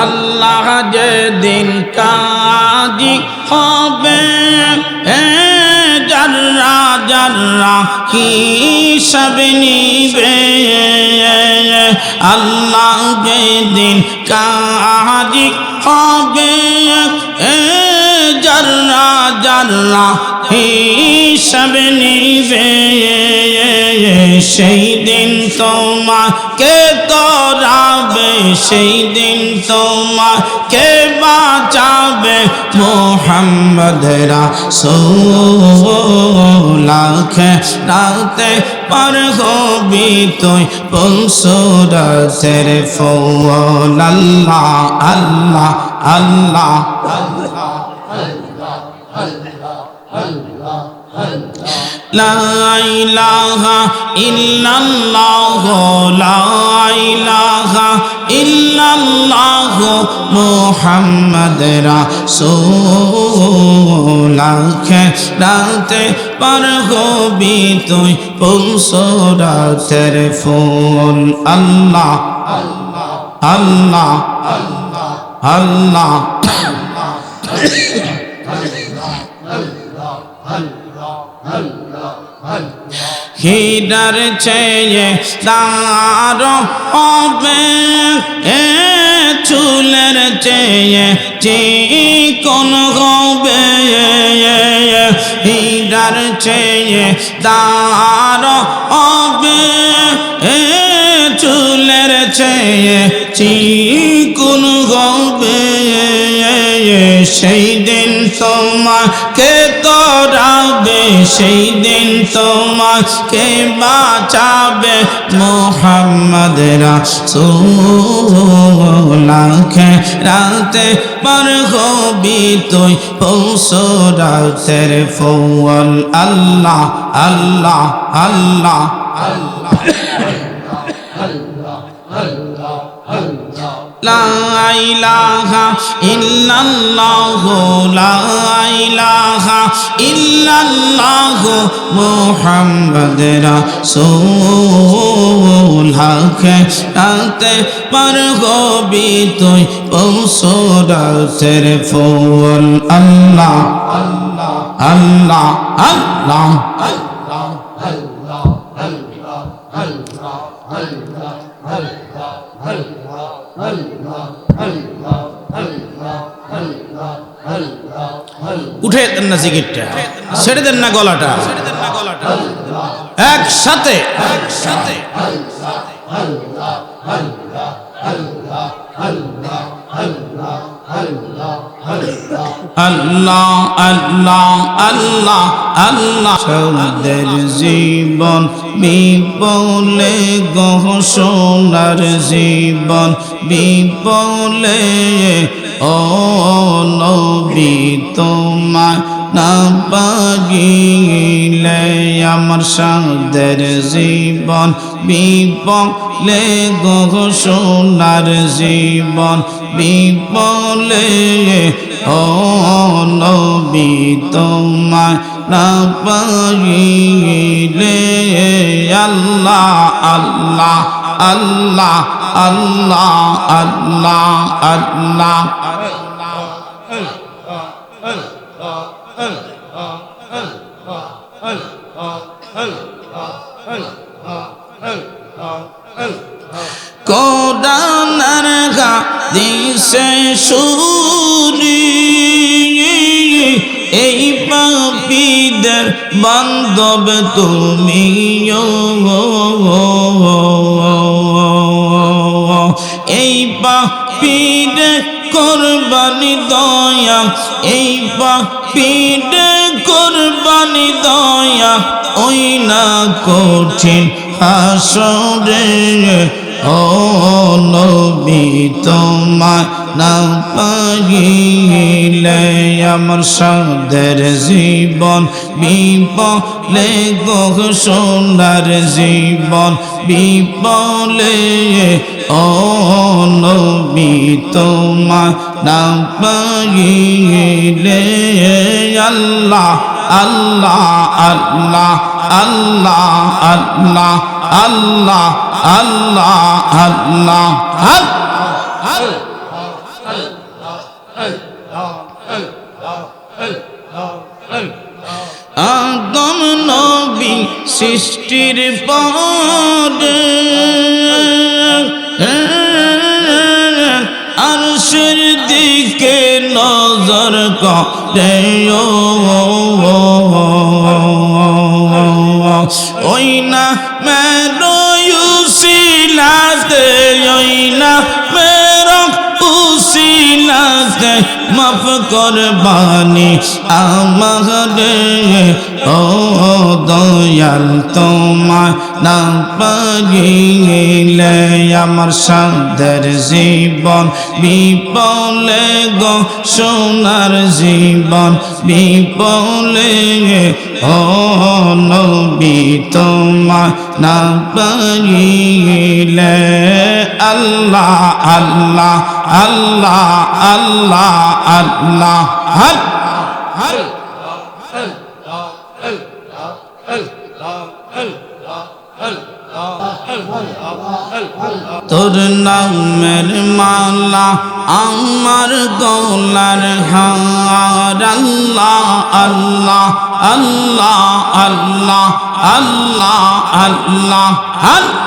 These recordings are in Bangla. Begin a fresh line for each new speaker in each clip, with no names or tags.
আল্লাহ যেদিন কাজি হবে জাররা জাররা হিসাব নিবে, আল্লাহ যেদিন কাজি হবে জাররা জাররা হিসাব নিবে সেই দিন তোমাকে তরাবে, সেই দিন তোমাকে বাঁচাবে মোহাম্মদ রাসূলাখ রাতে পার হবি তুই পলসুরাতের ফল। আল্লাহ আল্লাহ আল্লাহ لا লাইলাহা ইল্লাল্লাহ লাইলাহা ইল্লাল্লাহ মোহাম্মদ রাসূলাখ রাতে পার হবি তুই পৌঁছরাতের ফোন আল্লাহ আল্লাহ আল্লাহ আল্লাহ। হীরার চেয়ে তার হবে এ চুলের চেয়ে চিকন হবে হীরার চেয়ে তার হবে এ চুলের চেয়ে চিকুন হবে সেই দিন তোমাকে তোরাবে সেই দিন তোমাকে বাঁচাবে মোহাম্মদ রাখে রাতে পর হবি তুই, পৌঁছো রাতের আল্লাহ আল্লাহ আল্লাহ আল্লাহ আল্লাহ আল্লাহ। লা ইলাহা ইল্লাল্লাহ লা ইলাহা ইল্লাল্লাহ মুহাম্মদ রাসূল হক তাতে পার গবি তুই পৌঁছো রাতের ফুল আল্লাহ আল্লাহ আল্লাহ আল্লাহ উঠে দেন না জিকিরটা ছেড়ে দেন না গলাটা। একসাথে একসাথে। আল্লাহ আল্লাহ আল্লাহ আল্লাহ। সৌদের জীবন বিপলে গহ সোনার জীবন বিপলে ও নবী তোমার পাগিলে আমার সাদের জীবন, বিপলে গহ সোনার জীবন, বিপলে ও নবী তোমার না পাগিলে আল্লাহ আল্লাহ আল্লাহ আল্লাহ আল্লাহ আল্লাহ। কোরআনের হাদিসে শুনি এই পাপীদের বান্ধব তুমি এই পাপীদের কোরবানি দয়া এই পাপীরে কোরবানি দয়া ওই না কঠিন হাসরে। ও নবী তোমার না পাইলে আমার সাদের জীবন বিপলে গহ সোনার জীবন বিপলে। ও নবী তোমার না আল্লাহ আল্লাহ আল্লাহ আল্লাহ আল্লাহ আল্লাহ আল্লাহ আল্লাহ আদম নবী সৃষ্টির পরে করে ওই না মেরো ইউসিলাতে ওই না মেরো উসিলাতে মাফ করবানি আমারে। ও দয়াল তোমার না পাগিলে আমার সাদের জীবন। বিপলে গো সোনার জীবন, বিপলে ও নবী তোমার না পাগিলে আল্লাহ আল্লাহ আল্লাহ আল্লাহ আল্লাহ আল্লাহ তোর নামের মালা আমার গলার হার, আল্লাহ আল্লাহ আল্লাহ আল্লাহ আল্লাহ আল্লাহ আল্লাহ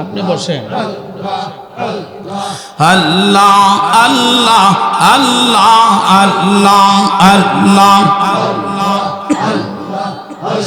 আপনি বসেন।
আল্লাহ আল্লাহ আল্লাহ আল্লাহ আল্লাহ।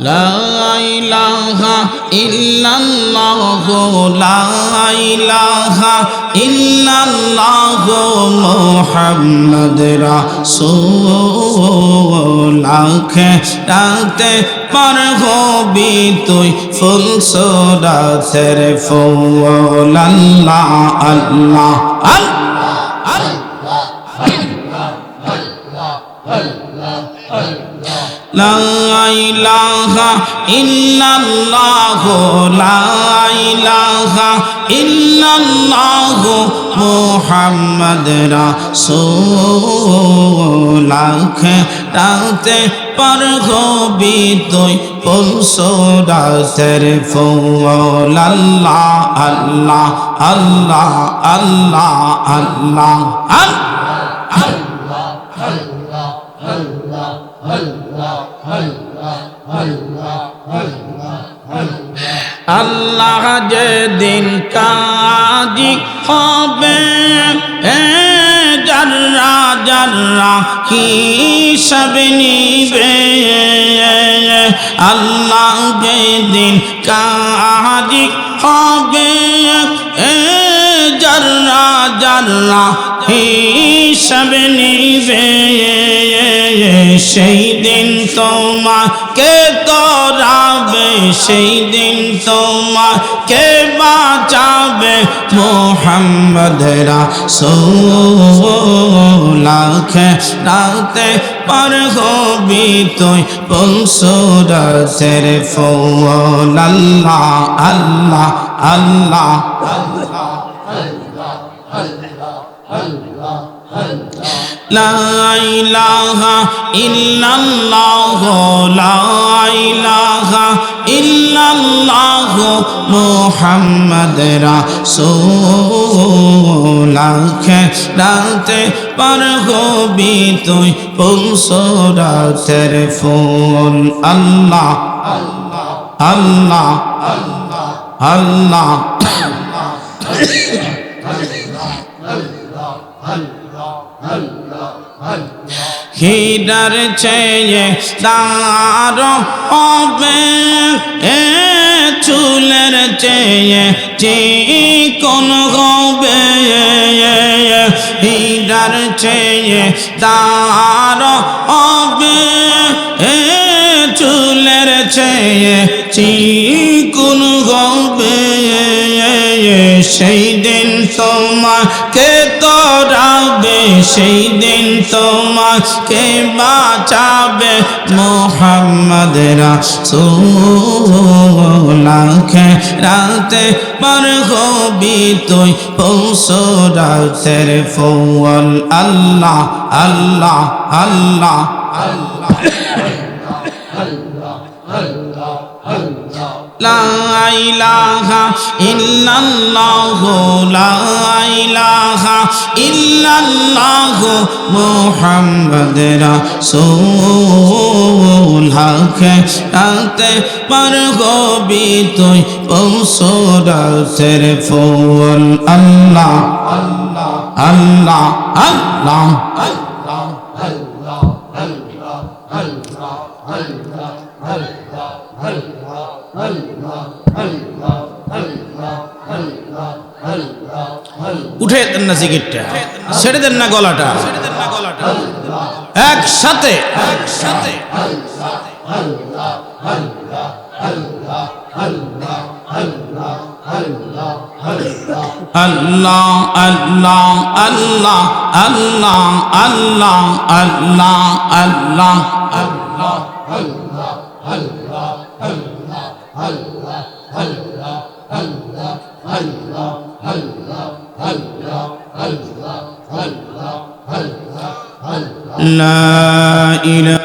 لا إله إلا الله لا إله إلا الله محمد رسول রাতে পার হবি তুই ফুল সোরাতের ফুল আল্লাহ আল্লাহ আল্লাহ لا إله إلا الله لا إله إلا الله محمد رسول রাতে পার হবি তুই পৌঁছরাতের ফুল আল্লাহ আল্লাহ আল্লাহ আল্লাহ আল্লাহ আল্লাহ আল্লাহ যেদিন কাজি হবে জাররা জাররা হিসাব নিবে আল্লাহ যেদিন কাজি হবে জাররা জাররা হিসাব নিবে সেই দিন তোমাকে করাবে সেই দিন তোমাকে বাঁচাবে মোহাম্মদ রাসূলাখ রাতে পার হবি তুই পৌঁছরাতের ফল আল্লাহ আল্লাহ আল্লাহ লাইলাহা ইল্লাল্লাহ লাইলাহা ইল্লাল্লাহ মুহাম্মদ রাসূল রাতে পার হবি তুই পুসরাতের ফুল। আল্লাহ আল্লাহ আল্লাহ আল্লাহ। হীরার চেয়ে তার হবে এ চুলের চেয়ে চিকন হবে হীরার চেয়ে তার হবে এ চুলের চেয়ে চিকুন হবে সেই দিন তোমাকে সেই দিন তোমাকে বাঁচাবে মোহাম্মদ সুখে রাতে পর হবি তুই, পৌঁছো রাতের ফৌল আল্লাহ আল্লাহ আল্লাহ আল্লাহ। لا إله إلا الله لا إله إلا الله محمد رسول হক রাতে পর হবি তুই পৌঁছরাতের ফুল আল্লাহ আল্লাহ আল্লাহ আল্লাহ উঠে দেন না সিগারেটটা ছেড়ে দেন না গলাটা। একসাথে একসাথে। আল্লাহ আল্লাহ আল্লাহ আল্লাহ আল্লাহ আল্লাহ আল্লাহ। Allah Allah Allah Allah Allah Allah Allah Allah Allah Allah Allah La ilaha